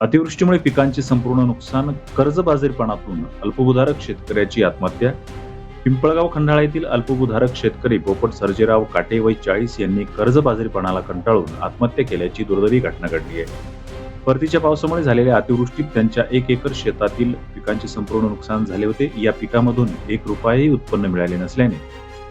अतिवृष्टीमुळे पिकांचे संपूर्ण नुकसान कर्जबाजारीपणातून अल्पभूधारक शेतकऱ्याची आत्महत्या. पिंपळगाव खंडाळा येथील अल्पभूधारक शेतकरी पोपट सर्जेराव काटे वय चाळीस यांनी कर्जबाजारीपणाला कंटाळून आत्महत्या केल्याची दुर्दैवी घटना घडली आहे. परतीच्या पावसामुळे झालेल्या अतिवृष्टीत त्यांच्या एक एकर शेतातील पिकांचे संपूर्ण नुकसान झाले होते. या पिकामधून एक रुपयाही उत्पन्न मिळाले नसल्याने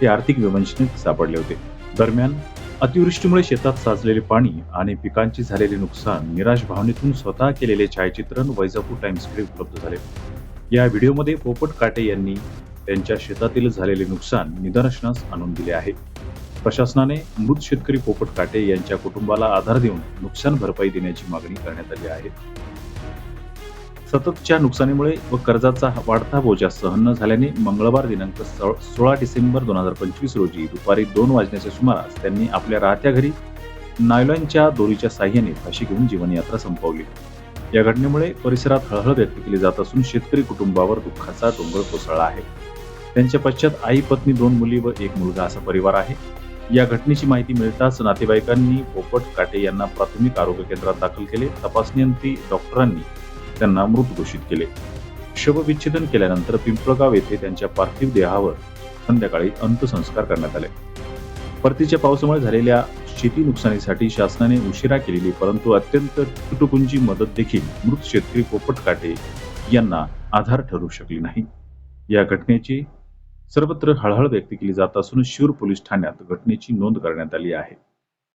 ते आर्थिक विवंचनेत सापडले होते. दरम्यान अतिवृष्टीमुळे शेतात साचलेले पाणी आणि पिकांचे झालेले नुकसान निराश भावनेतून स्वतः केलेले छायाचित्रण वैजापूर टाइम्सकडे उपलब्ध झाले. या व्हिडिओमध्ये पोपट काटे यांनी त्यांच्या शेतातील झालेले नुकसान निदर्शनास आणून दिले आहे. प्रशासनाने मृत शेतकरी पोपट काटे यांच्या कुटुंबाला आधार देऊन नुकसान भरपाई देण्याची मागणी करण्यात आली आहे. सततच्या नुकसानीमुळे व कर्जाचा वाढता बोजा सहन न झाल्याने मंगळवार दिनांक सोळा डिसेंबर दोन हजार पंचवीस रोजी दुपारी दोन वाजण्याच्या सुमारास त्यांनी आपल्या राहत्या घरी नायलॉनच्या दोरीच्या साह्याने फाशी घेऊन जीवनयात्रा संपवली. या घटनेमुळे परिसरात हळहळ व्यक्त केली जात असून शेतकरी कुटुंबावर दुःखाचा डोंगर कोसळला आहे. त्यांच्या पश्चात आई पत्नी दोन मुली व एक मुलगा असा परिवार आहे. या घटनेची माहिती मिळताच नातेवाईकांनी पोपट काटे यांना प्राथमिक आरोग्य केंद्रात दाखल केले. तपासणीअंती डॉक्टरांनी त्यांना मृत घोषित केले. शवविच्छेदन केल्यानंतर पिंपळगाव येथे त्यांच्या पार्थिव देहावर संध्याकाळी अंत्यसंस्कार करण्यात आले. परतीच्या पावसामुळे झालेल्या शेती नुकसानीसाठी शासनाने उशिरा केलेली परंतु अत्यंत तुटुकुंजी मदत देखील मृत शेतकरी पोपट काटे यांना आधार ठरू शकली नाही. या घटनेची सर्वत्र हळहळ व्यक्त केली जात असून शिरूर पोलीस ठाण्यात घटनेची नोंद करण्यात आली आहे.